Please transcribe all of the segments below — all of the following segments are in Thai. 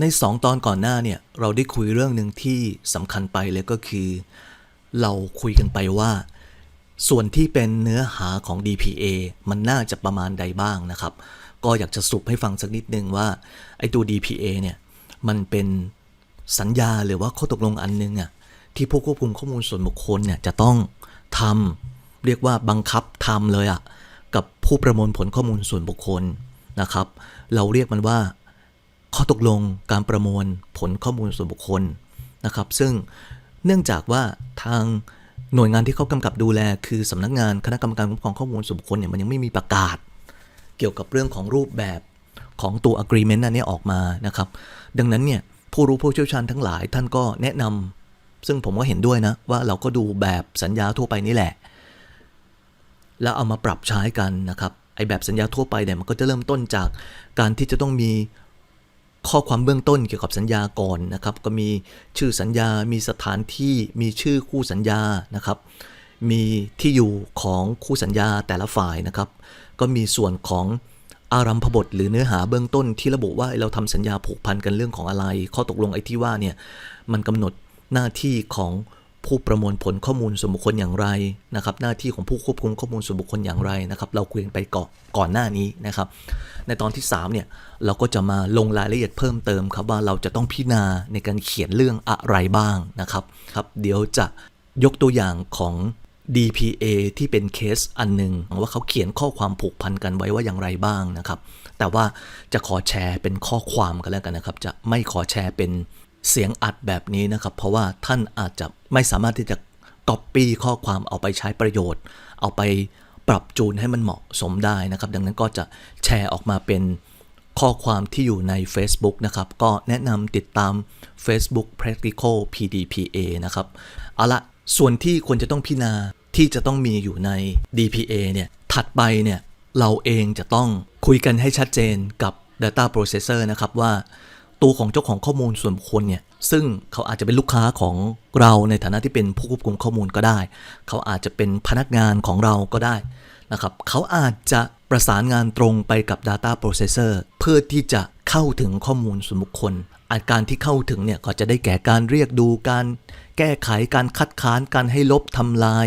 ใน 2 ตอนก่อนหน้าเนี่ยเราได้คุยเรื่องหนึ่งที่สำคัญไปเลยก็คือ เราคุยกันไปว่า ส่วนที่เป็นเนื้อหาของ DPA มันน่าจะประมาณใดบ้างนะครับ ก็อยากจะสรุปให้ฟังสักนิดนึงว่าไอ้ตัว DPA เนี่ยมันเป็นสัญญาหรือว่าข้อตกลงอันนึงอะที่ผู้ควบคุมข้อมูลส่วนบุคคลเนี่ยจะต้องทำเรียกว่าบังคับทำเลยอะกับผู้ประมวลผลข้อมูลส่วนบุคคลนะครับ เราเรียกมันว่า ข้อตกลงการประมวลผลข้อมูลส่วนบุคคลนะครับ ซึ่งเนื่องจากว่าทางหน่วยงานที่เขากำกับดูแล คือสำนักงานคณะกรรมการคุ้มครองข้อมูลส่วนบุคคลเนี่ยมันยังไม่มีประกาศ เกี่ยวกับเรื่องของรูปแบบของตัว agreement อันนี้ออกมานะครับ ดังนั้นเนี่ยผู้รู้ผู้เชี่ยวชาญทั้งหลายท่านก็แนะนำซึ่งผมก็เห็นด้วยนะว่าเราก็ดูแบบสัญญาทั่วไปนี่แหละ แล้วเอามาปรับใช้กันนะครับไอแบบสัญญาทั่วไปเนี่ยมันก็จะเริ่มต้นจากการที่จะต้องมี ข้อความเบื้องต้นเกี่ยวกับสัญญาก่อนนะครับ ก็มีชื่อสัญญา มีสถานที่ มีชื่อคู่สัญญานะครับ มีที่อยู่ของคู่สัญญาแต่ละฝ่ายนะครับ ก็มีส่วนของอารัมพบทหรือเนื้อหาเบื้องต้นที่ระบุว่าเราทำสัญญาผูกพันกันเรื่องของอะไร ข้อตกลงไอ้ที่ว่าเนี่ยมันกำหนดหน้าที่ของ ผู้ประมวลผลข้อมูลส่วนบุคคลอย่างไรนะครับ หน้าที่ของผู้ควบคุมข้อมูลส่วนบุคคลอย่างไรนะครับ เราคุยกันไปก่อนก่อนหน้านี้นะครับ ในตอนที่3เนี่ยเราก็จะมาลงรายละเอียดเพิ่มเติมครับว่าเราจะต้องพิจารณาในการเขียนเรื่องอะไรบ้างนะครับครับ เดี๋ยวจะยกตัวอย่างของ DPA ที่เป็นเคสอันหนึ่งว่าเขาเขียนข้อความผูกพันกันไว้ว่าอย่างไรบ้างนะครับ แต่ว่าจะขอแชร์เป็นข้อความกันแล้วกันนะครับ จะไม่ขอแชร์เป็น เสียงอัดแบบนี้นะครับ เพราะว่าท่านอาจจะไม่สามารถที่จะ Copy ข้อความเอาไปใช้ประโยชน์ เอาไปปรับจูนให้มันเหมาะสมได้นะครับ ดังนั้นก็จะแชร์ออกมาเป็นข้อความที่อยู่ใน Facebook นะครับ ก็แนะนำติดตาม Facebook Practical PDPA นะครับ เอาละส่วนที่ควรจะต้องพิจารณาที่จะต้องมีอยู่ใน DPA เนี่ย ถัดไปเนี่ย เราเองจะต้องคุยกันให้ชัดเจนกับ Data Processor นะครับว่า ตัวของเจ้าของข้อมูลส่วนบุคคลเนี่ยซึ่งเขาอาจจะเป็นลูกค้าของเราในฐานะที่เป็นผู้ควบคุมข้อมูลก็ได้ เขาอาจจะเป็นพนักงานของเราก็ได้นะครับเขาอาจจะประสานงานตรงไปกับ Data Processor เพื่อที่จะเข้าถึงข้อมูลส่วนบุคคล อาการที่เข้าถึงเนี่ยก็จะได้แก่การเรียกดูการแก้ไขการคัดค้านการให้ลบทำลาย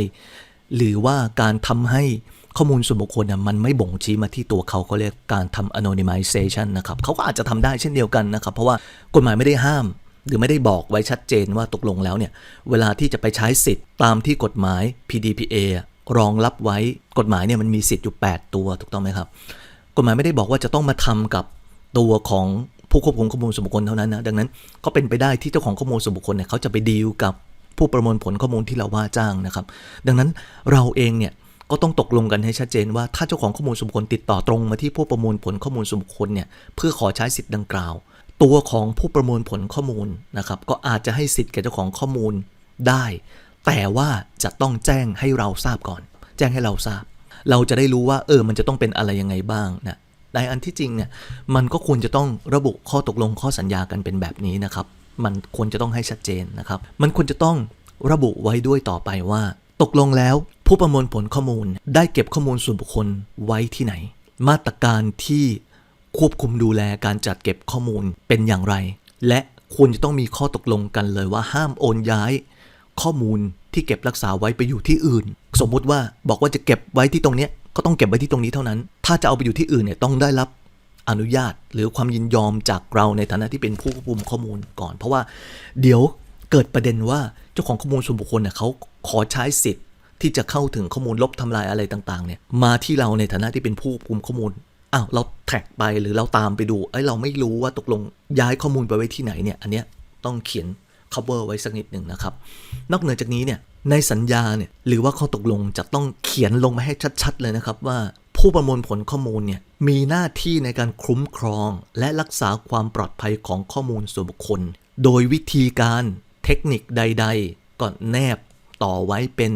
หรือว่าการทำให้ ข้อมูลส่วนบุคคลเนี่ยมันไม่บ่งชี้มาที่ตัวเขาเขาเรียกการทำ anonymization นะครับเขาก็อาจจะทำได้เช่นเดียวกันนะครับ เพราะว่ากฎหมายไม่ได้ห้าม หรือไม่ได้บอกไว้ชัดเจนว่าตกลงแล้วเนี่ย เวลาที่จะไปใช้สิทธิ์ตามที่กฎหมาย PDPA รองรับไว้กฎหมายเนี่ยมันมีสิทธิ์อยู่ 8 ตัวถูกต้องไหมครับ กฎหมายไม่ได้บอกว่าจะต้องมาทำกับตัวของผู้ควบคุมข้อมูลส่วนบุคคลเท่านั้นนะดังนั้นก็เป็นไปได้ที่เจ้าของข้อมูลส่วนบุคคลเนี่ยเขาจะไปดีลกับผู้ประมวลผลข้อมูลที่เราว่าจ้างนะครับ ดังนั้นเราเองเนี่ย ก็ต้องตกลงกันให้ชัดเจนว่าถ้าเจ้าของข้อมูลส่วนบุคคลติดต่อตรงมาที่ผู้ประมวลผลข้อมูลส่วนบุคคลเนี่ยเพื่อขอใช้สิทธิ์ดังกล่าว ตัวของผู้ประมวลผลข้อมูลนะครับก็อาจจะให้สิทธิ์แก่เจ้าของข้อมูลได้ แต่ว่าจะต้องแจ้งให้เราทราบก่อน แจ้งให้เราทราบ เราจะได้รู้ว่าเออมันจะต้องเป็นอะไรยังไงบ้างนะในอันที่จริงเนี่ยมันก็ควรจะต้องระบุข้อตกลงข้อสัญญากันเป็นแบบนี้นะครับ มันควรจะต้องให้ชัดเจนนะครับ มันควรจะต้องระบุไว้ด้วยต่อไปว่า ตกลงแล้ว ผู้ประมวลผลข้อมูลได้เก็บข้อมูลส่วนบุคคลไว้ที่ไหน มาตรการที่ควบคุมดูแลการจัดเก็บข้อมูลเป็นอย่างไร และควรจะต้องมีข้อตกลงกันเลยว่าห้ามโอนย้าย ข้อมูลที่เก็บรักษาไว้ไปอยู่ที่อื่น สมมุติว่าบอกว่าจะเก็บไว้ที่ตรงนี้ก็ต้องเก็บไว้ที่ตรงนี้เท่านั้น ถ้าจะเอาไปอยู่ที่อื่นเนี่ยต้องได้รับอนุญาตหรือความยินยอมจากเราในฐานะที่เป็นผู้ควบคุมข้อมูลก่อน เพราะว่าเดี๋ยวเกิดประเด็นว่าเจ้าของข้อมูลส่วนบุคคลเนี่ยเขาขอใช้สิทธิ์ ที่จะเข้าถึงข้อมูลลบทำลายอะไรต่างๆเนี่ยมาที่เราในฐานะที่เป็นผู้ควบคุมข้อมูลอ้าวเราแท็กไปหรือเราตามไปดูไอ้เราไม่รู้ว่าตกลงย้ายข้อมูลไปไว้ที่ไหนเนี่ยอันเนี้ยต้องเขียน cover ไว้สักนิดหนึ่งนะครับ นอกเหนือจากนี้เนี่ยในสัญญาเนี่ยหรือว่าข้อตกลงจะต้องเขียนลงมาให้ชัด ๆ เลยนะครับว่าผู้ประมวลผลข้อมูลเนี่ยมีหน้าที่ในการคุ้มครอง และรักษาความปลอดภัยของข้อมูลส่วนบุคคล โดยวิธีการเทคนิคใด ๆก็แนบต่อไว้เป็น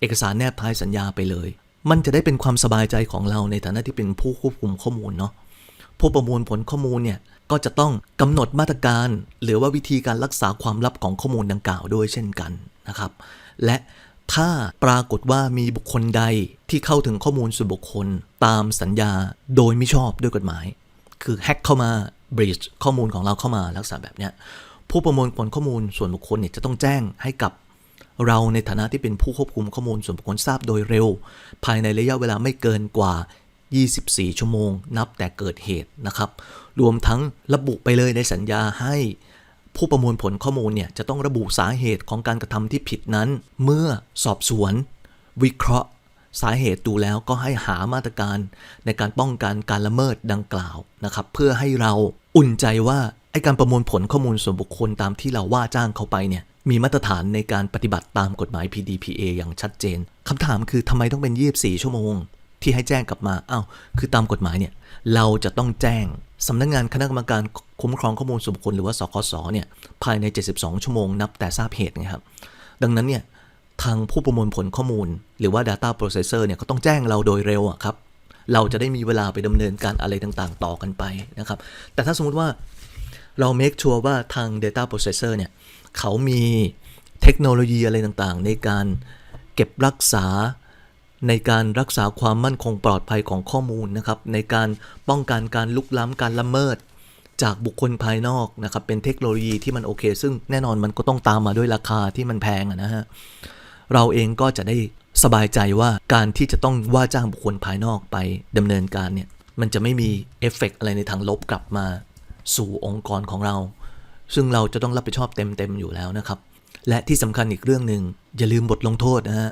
เอกสารแนบท้ายสัญญาไปเลย มันจะได้เป็นความสบายใจของเราในฐานะที่เป็นผู้ควบคุมข้อมูลเนาะผู้ประมวลผลข้อมูลเนี่ยก็จะต้องกำหนดมาตรการ หรือว่าวิธีการรักษาความลับของข้อมูลดังกล่าวด้วยเช่นกันนะครับ และถ้าปรากฏว่ามีบุคคลใดที่เข้าถึงข้อมูลส่วนบุคคลตามสัญญาโดยไม่ชอบด้วยกฎหมาย คือแฮ็กเข้ามา breach ข้อมูลของเราเข้ามาลักษณะแบบเนี้ยผู้ประมวลผลข้อมูลส่วนบุคคลเนี่ยจะต้องแจ้งให้กับ เราในฐานะที่เป็นผู้ควบคุมข้อมูลส่วนบุคคลทราบโดยเร็ว ภายในระยะเวลาไม่เกินกว่า 24 ชั่วโมง นับแต่เกิดเหตุนะครับ รวมทั้งระบุไปเลยในสัญญาให้ผู้ประมวลผลข้อมูลเนี่ยจะต้องระบุสาเหตุของการกระทำที่ผิดนั้น เมื่อสอบสวน วิเคราะห์ สาเหตุดูแล้วก็ให้หามาตรการในการป้องกันการละเมิดดังกล่าวนะครับ เพื่อให้เราอุ่นใจว่าไอการประมวลผลข้อมูลส่วนบุคคลตามที่เราว่าจ้างเขาไปเนี่ย มีมาตรฐานในการปฏิบัติตามกฎหมาย PDPA อย่างชัดเจนคำถามคือทำไมต้องเป็น 24 ชั่วโมง ที่ให้แจ้งกลับมาอ้าวคือตามกฎหมายเนี่ยเราจะต้องแจ้งสำนักงานคณะกรรมการคุ้มครองข้อมูลส่วนบุคคลหรือว่าสคสเนี่ยภายใน 72 ชั่วโมงนับแต่ทราบเหตุไงครับดังนั้นเนี่ยทางผู้ประมวลผลข้อมูล หรือว่า Data Processor เนี่ยก็ต้องแจ้งเราโดยเร็วอะครับเราจะได้มีเวลาไปดำเนินการอะไรต่างๆ ต่อกันไปนะครับ แต่ถ้าสมมุติว่าเรา make sure ว่าทาง Data Processor เนี่ย เขามีเทคโนโลยีอะไรต่างๆ ในการเก็บรักษาในการรักษาความมั่นคงปลอดภัยของข้อมูลนะครับ ในการป้องกันการลุกล้ำการละเมิดจากบุคคลภายนอกนะครับ เป็นเทคโนโลยีที่มันโอเค ซึ่งแน่นอนมันก็ต้องตามมาด้วยราคาที่มันแพงนะฮะเราเองก็จะได้สบายใจว่าการที่จะต้องว่าจ้างบุคคลภายนอกไปดำเนินการเนี่ยมันจะไม่มีเอฟเฟกต์อะไรในทางลบกลับมาสู่องค์กรของเรา ซึ่งเราจะต้องรับผิดชอบเต็มๆอยู่แล้วนะครับ และที่สำคัญอีกเรื่องหนึ่งอย่าลืมบทลงโทษนะฮะ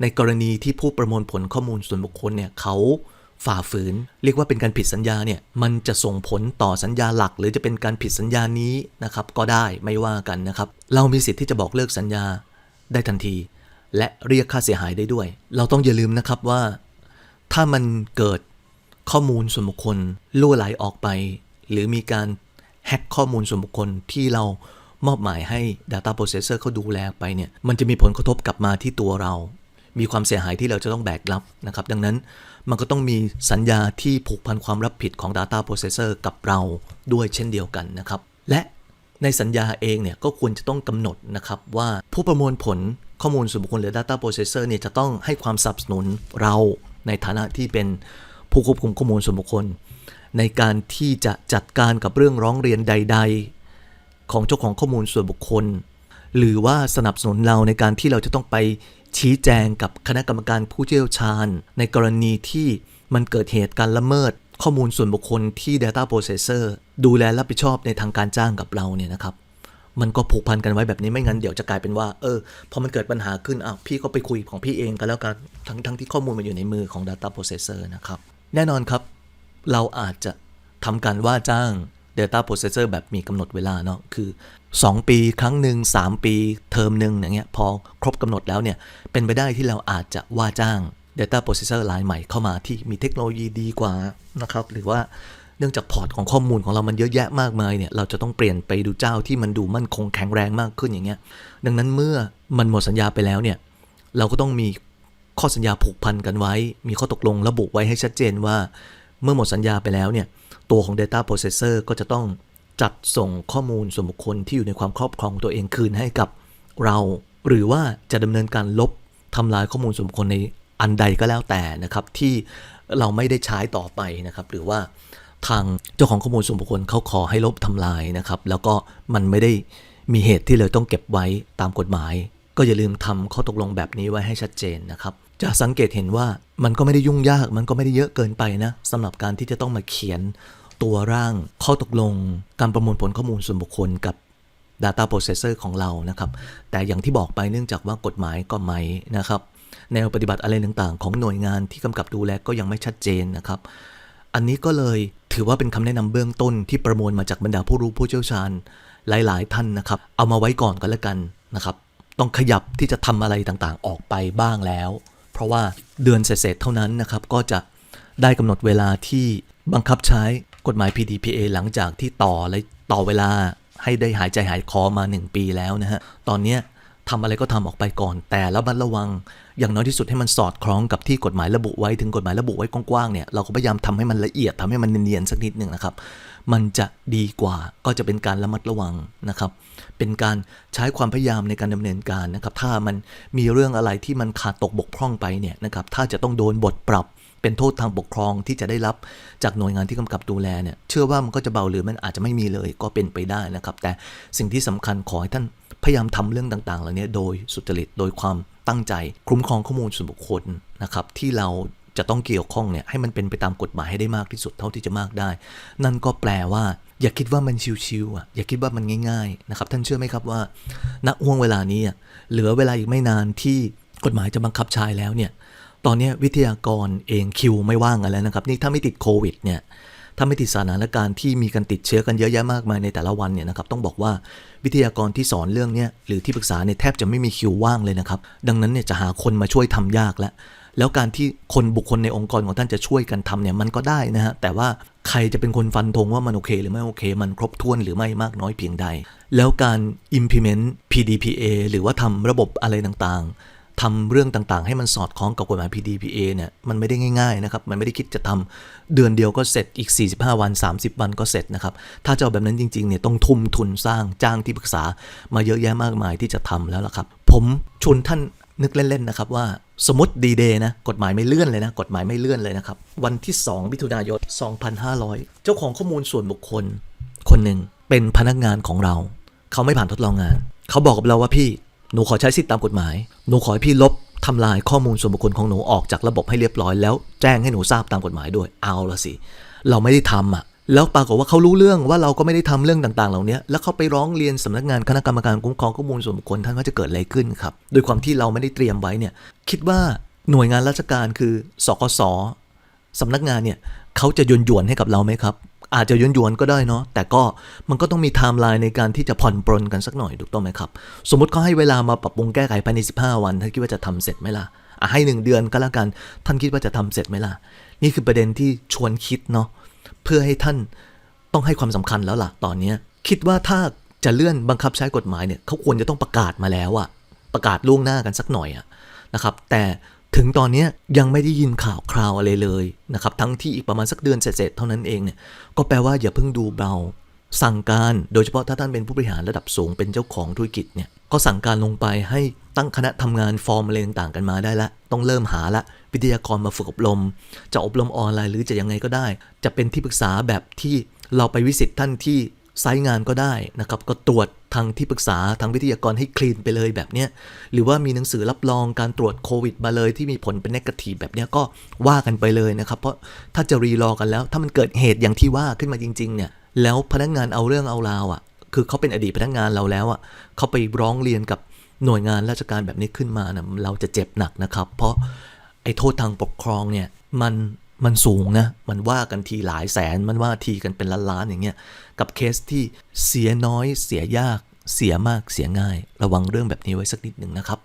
ในกรณีที่ผู้ประมวลผลข้อมูลส่วนบุคคลเนี่ยเขาฝ่าฝืน เรียกว่าเป็นการผิดสัญญาเนี่ยมันจะส่งผลต่อสัญญาหลัก หรือจะเป็นการผิดสัญญานี้นะครับก็ได้ไม่ว่ากันนะครับ เรามีสิทธิ์ที่จะบอกเลิกสัญญาได้ทันที และเรียกค่าเสียหายได้ด้วย เราต้องอย่าลืมนะครับว่า ถ้ามันเกิดข้อมูลส่วนบุคคลล่วไหลออกไป หรือมีการ แฮ็กข้อมูลส่วนบุคคลที่เรามอบหมายให้ Data Processor เขาดูแลไปเนี่ย มันจะมีผลกระทบกลับมาที่ตัวเรา มีความเสียหายที่เราจะต้องแบกรับนะครับ ดังนั้นมันก็ต้องมีสัญญาที่ผูกพันความรับผิดของ Data Processor กับเราด้วยเช่นเดียวกันนะครับ และในสัญญาเองเนี่ยก็ควรจะต้องกำหนดนะครับว่าผู้ประมวลผลข้อมูลส่วนบุคคลหรือ Data Processor เนี่ยจะต้องให้ความสนับสนุนเราในฐานะที่เป็น ผู้ควบคุมข้อมูลส่วนบุคคล ในการที่จะจัดการกับเรื่องร้องเรียนใด ๆ ของเจ้าของข้อมูลส่วนบุคคล หรือว่าสนับสนุนเราในการที่เราจะต้องไปชี้แจงกับคณะกรรมการผู้เชี่ยวชาญ ในกรณีที่มันเกิดเหตุการละเมิดข้อมูลส่วนบุคคลที่ Data Processor ดูแลรับผิดชอบในทางการจ้างกับเราเนี่ยนะครับ มันก็ผูกพันกันไว้แบบนี้ไม่งั้นเดี๋ยวจะกลายเป็นว่า เออ พอมันเกิดปัญหาขึ้นอ้าวพี่ก็ไปคุยของพี่เองกันแล้วกันทั้งทั้งที่ข้อมูลมันอยู่ในมือของ Data Processor นะครับ แน่นอนครับ เราอาจจะทำการว่าจ้าง Data Processor แบบมีกำหนดเวลาเนาะคือ 2 ปีครั้งหนึ่ง3 ปีเทอมหนึ่งอย่างเงี้ยพอครบกำหนดแล้วเนี่ย เป็นไปได้ที่เราอาจจะว่าจ้าง Data Processor รายใหม่เข้ามาที่มีเทคโนโลยีดีกว่านะครับ หรือว่าเนื่องจากพอร์ตของข้อมูลของเรามันเยอะแยะมากมายเนี่ย เราจะต้องเปลี่ยนไปดูเจ้าที่มันดูมั่นคงแข็งแรงมากขึ้นอย่างเงี้ย ดังนั้นเมื่อมันหมดสัญญาไปแล้วเนี่ย เราก็ต้องมี ข้อสัญญาผูกพันกันไว้ มีข้อตกลงระบุไว้ให้ชัดเจนว่า เมื่อหมดสัญญาไปแล้วเนี่ยตัวของ Data Processor ก็จะต้องจัดส่งข้อมูลส่วนบุคคลที่อยู่ในความครอบครองตัวเองคืนให้กับเรา หรือว่าจะดำเนินการลบทำลายข้อมูลส่วนบุคคลในอันใดก็แล้วแต่นะครับ ที่เราไม่ได้ใช้ต่อไปนะครับ หรือว่าทางเจ้าของข้อมูลส่วนบุคคลเขาขอให้ลบทำลายนะครับ แล้วก็มันไม่ได้มีเหตุที่เลยต้องเก็บไว้ตามกฎหมาย ก็อย่าลืมทำข้อตกลงแบบนี้ไว้ให้ชัดเจนนะครับ จะสังเกตเห็นว่ามันก็ไม่ได้ยุ่งยาก มันก็ไม่ได้เยอะเกินไปนะสำหรับการที่จะต้องมาเขียนตัวร่าง ข้อตกลง การประมวลผลข้อมูลส่วนบุคคลกับ Data Processor ของเรานะครับ แต่อย่างที่บอกไปเนื่องจากว่ากฎหมายก็ไม่นะครับ แนวปฏิบัติอะไรต่างๆ ของหน่วยงานที่กำกับดูแลก็ยังไม่ชัดเจนนะครับ อันนี้ก็เลยถือว่าเป็นคำแนะนำเบื้องต้นที่ประมวลมาจากบรรดาผู้รู้ผู้เชี่ยวชาญหลาย ๆ ท่านนะครับ เอามาไว้ก่อนก็แล้วกันนะครับ ต้องขยับที่จะทำอะไรต่างๆ ออกไปบ้างแล้ว เพราะว่าเดือนเศษเท่านั้นนะครับก็จะได้กำหนดเวลาที่บังคับใช้กฎหมาย PDPA หลังจากที่ต่อและต่อเวลาให้ได้หายใจหายคอมา 1 ปีแล้วนะฮะ ตอนเนี้ย ทำอะไรก็ทำออกไปก่อน แต่ระมัดระวัง อย่างน้อยที่สุดให้มันสอดคล้องกับที่กฎหมายระบุไว้ถึงกฎหมายระบุไว้กว้างๆเนี่ยเราก็พยายามทำให้มันละเอียดทำให้มันเนียนๆสักนิดหนึ่งนะครับ มันจะดีกว่าก็จะเป็นการระมัดระวังนะครับ เป็นการใช้ความพยายามในการดำเนินการนะครับ ถ้ามันมีเรื่องอะไรที่มันขาดตกบกพร่องไปเนี่ยนะครับถ้าจะต้องโดนบทปรับ เป็นโทษทางปกครองที่จะได้รับจากหน่วยงานที่กำกับดูแลเนี่ยเชื่อว่ามันก็จะเบาหรือมันอาจจะไม่มีเลยก็เป็นไปได้นะครับ แต่สิ่งที่สำคัญขอให้ท่านพยายามทำเรื่องต่างๆเหล่านี้โดยสุจริตโดยความตั้งใจ คุ้มครองข้อมูลส่วนบุคคลนะครับที่เราจะต้องเกี่ยวข้องเนี่ยให้มันเป็นไปตามกฎหมายให้ได้มากที่สุดเท่าที่จะมากได้ นั่นก็แปลว่า อย่าคิดว่ามันชิวๆอะอย่าคิดว่ามันง่ายๆนะครับท่านเชื่อไหมครับว่าณห่วงเวลานี้เหลือเวลาอีกไม่นานที่กฎหมายจะบังคับใช้แล้วเนี่ย ตอนนี้วิทยากรเองคิวไม่ว่างกันแล้วนะครับ นี่ถ้าไม่ติดโควิดเนี่ยถ้าไม่ติดสถานการณ์ที่มีการติดเชื้อกันเยอะแยะมากมายในแต่ละวันเนี่ยนะครับต้องบอกว่าวิทยากรที่สอนเรื่องเนี้ยหรือที่ปรึกษาเนี่ยแทบจะไม่มีคิวว่างเลยนะครับ ดังนั้นเนี่ยจะหาคนมาช่วยทำยากแล้วแล้วการที่คนบุคคลในองค์กรของท่านจะช่วยกันทำเนี่ยมันก็ได้นะฮะแต่ว่าใครจะเป็นคนฟันธงว่ามันโอเค หรือไม่โอเค มันครบถ้วนหรือไม่มากน้อยเพียงใด แล้วการ implement PDPA หรือว่าทำระบบอะไรต่างๆ ทำเรื่องต่างๆ ให้มันสอดคล้องกับกฎหมาย PDPA เนี่ยมันไม่ได้ง่ายๆนะครับมันไม่ได้คิดจะทำเดือนเดียวก็เสร็จอีก 45 วัน 30 วันก็เสร็จนะครับถ้าจะเอาแบบนั้นจริงๆเนี่ยต้องทุ่มทุนสร้างจ้างที่ปรึกษามาเยอะแยะมากมายที่จะทำแล้วล่ะครับ ผมชวนท่านนึกเล่นๆนะครับว่าสมมติดีเดย์นะกฎหมายไม่เลื่อนเลยนะกฎหมายไม่เลื่อนเลยนะครับวันที่ 2 มิถุนายน 2500 เจ้าของข้อมูลส่วนบุคคล คนหนึ่งเป็นพนักงานของเรา เขาไม่ผ่านทดลองงาน เขาบอกกับเราว่าพี่ หนูขอใช้สิทธิตามกฎหมาย หนูขอให้พี่ลบทำลายข้อมูลส่วนบุคคลของหนูออกจากระบบให้เรียบร้อยแล้วแจ้งให้หนูทราบตามกฎหมายด้วยเอาละสิ เราไม่ได้ทำอะ แล้วปรากฏว่าเขารู้เรื่องว่าเราก็ไม่ได้ทำเรื่องต่างๆ เหล่านี้แล้วเขาไปร้องเรียนสำนักงานคณะกรรมการคุ้มครองข้อมูลส่วนบุคคลท่านว่าจะเกิดอะไรขึ้นครับโดยความที่เราไม่ได้เตรียมไว้เนี่ยคิดว่าหน่วยงานราชการคือสกสสำนักงานเนี่ยเขาจะยนยวนให้กับเราไหมครับ อาจจะยวนยวนๆก็ได้เนาะแต่ก็มันก็ต้องมีไทม์ไลน์ในการที่จะผ่อนปรนกันสักหน่อยถูกต้องไหมครับ สมมติเขาให้เวลามาปรับปรุงแก้ไขภายใน 15 วันท่านคิดว่าจะทำเสร็จไหมล่ะอะให้หนึ่งเดือนก็แล้วกัน ท่านคิดว่าจะทำเสร็จไหมล่ะ นี่คือประเด็นที่ชวนคิดเนาะเพื่อให้ท่านต้องให้ความสำคัญแล้วล่ะตอนเนี้คิดว่าถ้าจะเลื่อนบังคับใช้กฎหมายเนี่ยเขาควรจะต้องประกาศมาแล้วอะประกาศล่วงหน้ากันสักหน่อยอะนะครับแต่ ถึงตอนนี้ยังไม่ได้ยินข่าวคราวอะไรเลยนะครับ ทั้งที่อีกประมาณสักเดือนเสร็จเท่านั้นเองเนี่ย ก็แปลว่าอย่าเพิ่งดูเบา สั่งการ โดยเฉพาะถ้าท่านเป็นผู้บริหารระดับสูงเป็นเจ้าของธุรกิจเนี่ย ก็สั่งการลงไปให้ตั้งคณะทำงานฟอร์มอะไรต่างๆกันมาได้ละ ต้องเริ่มหาละ วิทยากรมาฝึกอบรม จะอบรมออนไลน์หรือจะยังไงก็ได้ จะเป็นที่ปรึกษาแบบที่เราไปวิสิตท่านที่ ไซต์งานก็ได้นะครับ ก็ตรวจทางที่ปรึกษาทางวิทยากรให้คลีนไปเลยแบบเนี้ยหรือว่ามีหนังสือรับรองการตรวจโควิดมาเลยที่มีผลเป็นนกาทีฟแบบเนี้ยก็ว่ากันไปเลยนะครับ เพราะถ้าจะรีรอกันแล้ว ถ้ามันเกิดเหตุอย่างที่ว่าขึ้นมาจริงๆเนี่ยแล้วพนักงานเอาเรื่องเอาราวอะ คือเขาเป็นอดีตพนักงานเราแล้วอะเขาไปร้องเรียนกับหน่วยงานราชการแบบนี้ขึ้นมานะเราจะเจ็บหนักนะครับ เพราะไอ้โทษทางปกครองเนี่ยมัน มันสูงนะ มันว่ากันทีหลายแสน มันว่าทีกันเป็นล้านๆอย่างเงี้ย กับเคสที่เสียน้อย เสียยาก เสียมาก เสียง่าย ระวังเรื่องแบบนี้ไว้สักนิดหนึ่งนะครับ